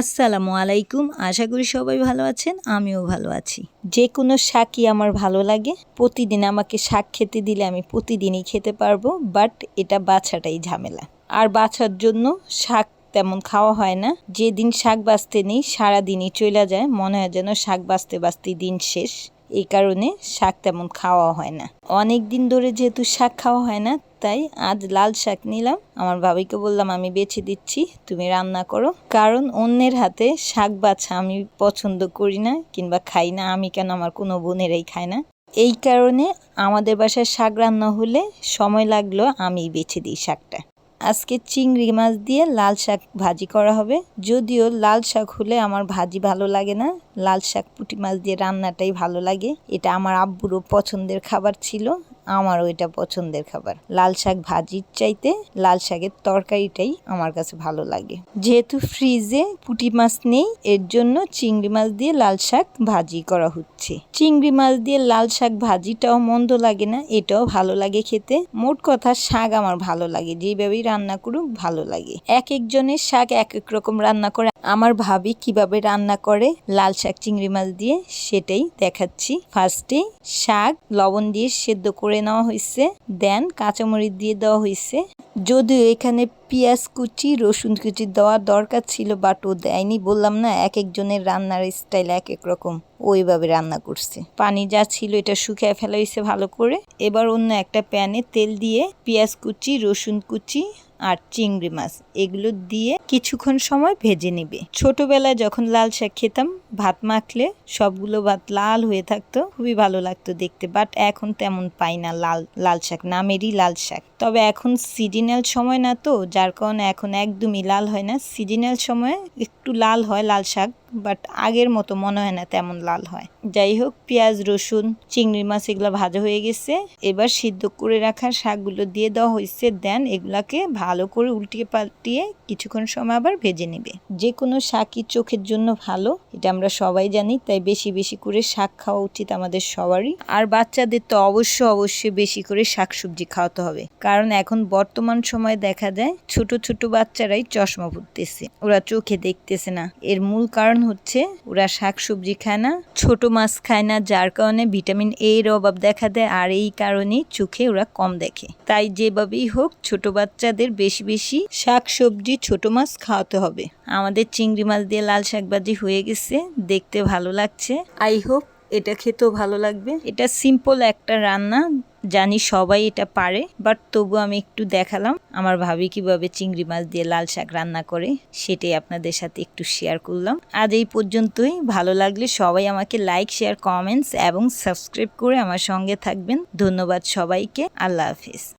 আসসালামু আলাইকুম। আশা করি সবাই ভালো আছেন, আমিও ভালো আছি। যে কোনো শাকই আমার ভালো লাগে। প্রতিদিন আমাকে শাক খেতে দিলে আমি প্রতিদিনই খেতে পারব, বাট এটা বাছাটাই ঝামেলা। আর বাছার জন্য শাক তেমন খাওয়া হয় না। যেদিন শাক বাঁচতে নেই, সারাদিনই চলে যায়। মনে হয় যেন শাক বাঁচতে বাঁচতে দিন শেষ। এই কারণে শাক তেমন খাওয়া হয় না। অনেক দিন ধরে যেহেতু শাক খাওয়া হয় না, তাই আজ লাল শাক নিলাম। আমার ভাবিকে বললাম, আমি বেছে দিচ্ছি, তুমি রান্না করো। কারণ অন্যের হাতে শাক বাছা আমি পছন্দ করি না কিংবা খাই না, আমি কেন আমার কোনো বোনেরাই খায় না। এই কারণে আমাদের বাসায় শাক রান্না হলে সময় লাগল আমি বেছে দিই শাকটা। আজকে চিংড়ি মাছ দিয়ে লাল শাক ভাজি করা হবে। যদিও লাল শাক হলে আমার ভাজি ভালো লাগে না, লাল শাক পুঁটি মাছ দিয়ে রান্নাটাই ভালো লাগে। এটা আমার আব্বুরও পছন্দের খাবার ছিল। আমারও ওইটা পছন্দের খাবার। লাল শাক ভাজির চাইতে লাল শাকের তরকারিটাই আমার কাছে ভালো লাগে। যেহেতু ফ্রিজে পুঁটি মাছ নেই, এর জন্য চিংড়ি মাছ দিয়ে লাল শাক ভাজি করা হচ্ছে। চিংড়ি মাছ দিয়ে লাল শাক ভাজিটাও মন্দ লাগে না, এটাও ভালো লাগে খেতে। মোট কথা শাক আমার ভালো লাগে যেভাবেই রান্না করুক ভালো লাগে। এক একজনের শাক এক এক রকম রান্না করে আমার ভাবি কীভাবে রান্না করে লাল শাক চিংড়ি মাছ দিয়ে সেটাই দেখাচ্ছি। ফার্স্টে শাক লবণ দিয়ে সেদ্ধ করে নেওয়া হয়েছে দেন কাঁচামরিচ দিয়ে দেওয়া হয়েছে। যদিও এখানে পেঁয়াজ কুচি, রসুন কুচি দেওয়ার দরকার ছিল বাট ও দেয়নি। বললাম, না, এক একজনের রান্নার স্টাইল এক এক রকম। ওইভাবে রান্না করছে। পানি যা ছিল এটা শুকিয়ে ফেলা হয়েছে ভালো করে। এবার অন্য একটা প্যানে তেল দিয়ে পেঁয়াজ কুচি, রসুন কুচি আর চিংড়ি মাছ, এগুলো দিয়ে কিছুক্ষণ সময় ভেজে নেবে। ছোটবেলায় যখন লাল শাক খেতাম ভাত মাখলে সবগুলো ভাত লাল হয়ে থাকতো, খুবই ভালো লাগতো দেখতে বাট এখন তেমন পাই না লাল লাল শাক, নামেরই লাল শাক। তবে এখন সিজনাল সময় না তো, যার কারণে এখন একদমই লাল হয় না। সিজনাল সময়ে একটু লাল হয় লাল শাক বাট আগের মতো মনে হয় না তেমন লাল হয়। যাই হোক, পেঁয়াজ, রসুন, চিংড়ি মাছ এগুলো ভাজা হয়ে গেছে। এবার সিদ্ধ করে রাখা শাকগুলো দিয়ে দেওয়া হয়েছে দেন এগুলাকে ভালো করে উল্টিয়ে পাল্টিয়ে কিছুক্ষণ সময় আবার ভেজে নেবে। যে কোনো শাকই চোখের জন্য ভালো, এটা আমরা সবাই জানি, তাই বেশি বেশি করে শাক খাওয়া উচিত আমাদের সবারই। আর বাচ্চাদের তো অবশ্য অবশ্যই বেশি করে শাকসবজি খাওয়াতে হবে। কারণ এখন বর্তমান সময় দেখা যায়, ছোট ছোট বাচ্চারাই চশমা পড়তেছে ওরা চোখে দেখতেছে না। এর মূল কারণ হচ্ছে, ওরা শাক সবজি খায় না, ছোট মাছ খায় না, যার কারণে ভিটামিন এ এর অভাব দেখা দেয়, আর এই কারণে চোখে ওরা কম দেখে। তাই যেভাবেই হোক, ছোট বাচ্চাদের বেশি বেশি শাক সবজি ছোট মাছ খাওয়াতে হবে। আমাদের চিংড়ি মাছ দিয়ে লাল শাক ভাজি হয়ে গেছে। দেখতে ভালো লাগছে। আই হোপ এটা খেতেও ভালো লাগবে। এটা সিম্পল একটা রান্না জানি সবাই এটা পারে বাট তবু আমি একটু দেখালাম। আমার ভাবি কীভাবে চিংড়ি মাছ দিয়ে লাল শাক রান্না করে সেটাই আপনাদের সাথে একটু শেয়ার করলাম। আজ এই পর্যন্তই। ভালো লাগলে সবাই আমাকে লাইক শেয়ার কমেন্টস এবং সাবস্ক্রাইব করে আমার সঙ্গে থাকবেন। ধন্যবাদ সবাইকে। আল্লাহ হাফিজ।